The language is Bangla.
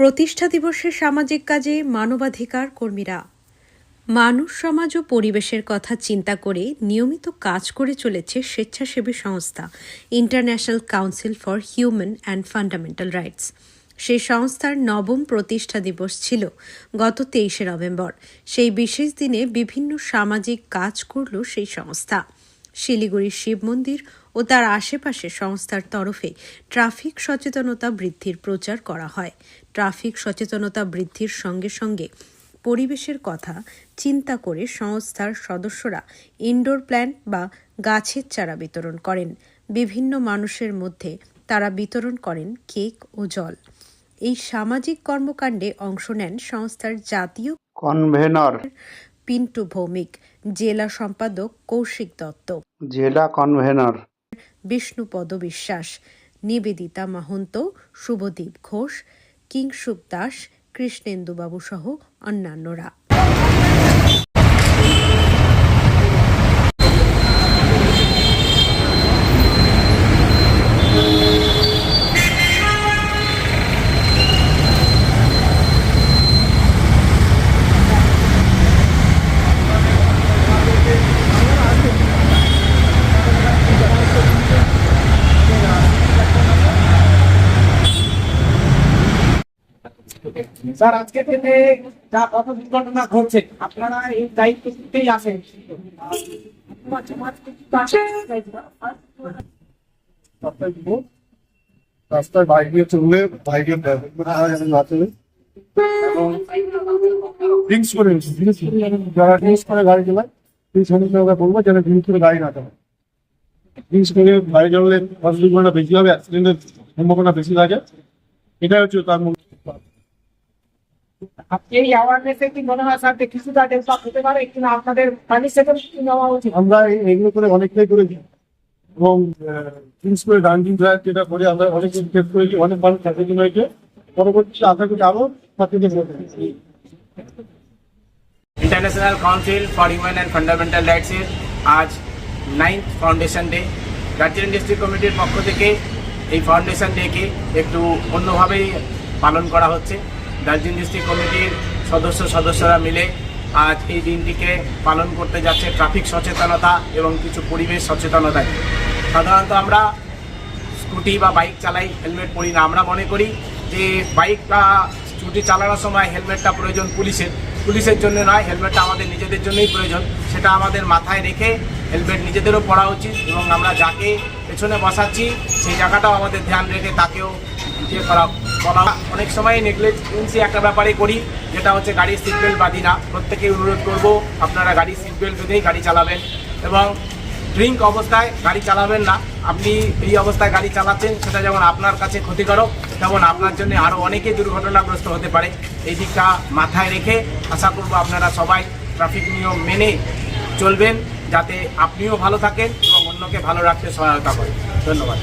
প্রতিষ্ঠা দিবসে সামাজিক কাজে মানবাধিকার কর্মীরা। মানুষ, সমাজ ও পরিবেশের কথা চিন্তা করে নিয়মিত কাজ করে চলেছে স্বেচ্ছাসেবী সংস্থা international council for human and fundamental rights সেই সংস্থার নবম প্রতিষ্ঠা দিবস ছিল গত তেইশে নভেম্বর। সেই বিশেষ দিনে বিভিন্ন সামাজিক কাজ করল সেই সংস্থা। শিলিগুড়ির শিব মন্দির ও তার আশেপাশে সংস্থার তরফে ট্রাফিক সচেতনতা বৃদ্ধির প্রচার করা হয়। ট্রাফিক সচেতনতা বৃদ্ধির সঙ্গে সঙ্গে পরিবেশের কথা চিন্তা করে সংস্থার সদস্যরা ইনডোর প্ল্যান্ট বা গাছের চারা বিতরণ করেন। বিভিন্ন মানুষের মধ্যে তারা বিতরণ করেন কেক ও জল। এই সামাজিক কর্মকাণ্ডে অংশ নেন সংস্থার জাতীয় কনভেনর। পিন্টু ভৌমিক জেলা সম্পাদক কৌশিক দত্ত। জেলা কনভেনর। বিষ্ণুপদ বিশ্বাস নিবেদিতা মাহন্ত শুভদীপ ঘোষ কিংসুপ দাস কৃষ্ণেন্দুবাবু সহ অন্যান্যরা। স্যার আজকে দিনে যা কত দুর্ঘটনা ঘটছে, আপনারা এই দায়িত্ব নিতেই আসেন। রাস্তায় বাইক নিয়ে চললে বাইকের ড্রিঙ্কস করে যারা ড্রিঙ্কস করে গাড়ি চালায়, সেই ওকে বলব যেন ড্রিঙ্কস করে গাড়ি না চালায়। ড্রিঙ্কস করে গাড়ি চালালে বেশি হবে অ্যাক্সিডেন্টের সম্ভাবনা বেশি থাকে। এটা হচ্ছে তার মূল এই অ্যাওয়ারনেসে কি মনে হয় স্যার কিছুটা ডেভেলপ হতে পারে কিনা আপনাদের পার্টিসিপেট নেওয়া উচিত? আমরা এগুলো করে অনেকটাই করেছি। এবং ড্রিঙ্কস করে ডান্ডিং ড্রাইভ যেটা করে আমরা অনেক করেছি অনেক হয়েছে। আশা করি international council for human and fundamental রাইটসের আজ ninth foundation day Darjeeling district কমিটির পক্ষ থেকে এই ফাউন্ডেশন ডেকে একটু অন্যভাবেই পালন করা হচ্ছে। দার্জিলিং ডিস্ট্রিক্ট কমিটির সদস্য সদস্যরা মিলে আজ এই দিনটিকে পালন করতে যাচ্ছে ট্রাফিক সচেতনতা এবং কিছু পরিবেশ সচেতনতা সাধারণত আমরা স্কুটি বা বাইক চালাই, হেলমেট পরি না। আমরা মনে করি যে বাইক বা স্কুটি চালানোর সময় হেলমেটটা প্রয়োজন পুলিশের। পুলিশের জন্য নয়, হেলমেটটা আমাদের নিজেদের জন্যই প্রয়োজন। সেটা আমাদের মাথায় রেখে হেলমেট নিজেদেরও পরা উচিত এবং আমরা যাকে পেছনে বসাচ্ছি, সেই জায়গাটাও আমাদের ধ্যান রেখে তাকেও ইয়ে করা বলা অনেক সময় নেগলেজেন্সি একটা ব্যাপারে করি, যেটা হচ্ছে গাড়ির সিট বেল্ট বাঁধি না। প্রত্যেকেই অনুরোধ করব, আপনারা গাড়ির সিট বেল্ট বেঁধেই গাড়ি চালাবেন। এবং ড্রিঙ্ক অবস্থায় গাড়ি চালাবেন না। আপনি এই অবস্থায় গাড়ি চালাচ্ছেন, সেটা যেমন আপনার কাছে ক্ষতিকারক, তেমন আপনার জন্য আরও অনেকে দুর্ঘটনাগ্রস্ত হতে পারে। এই দিকটা মাথায় রেখে আশা করব আপনারা সবাই ট্রাফিক নিয়ম মেনে চলবেন, যাতে আপনিও ভালো থাকেন এবং অন্যকে ভালো রাখতে সহায়তা করেন। ধন্যবাদ।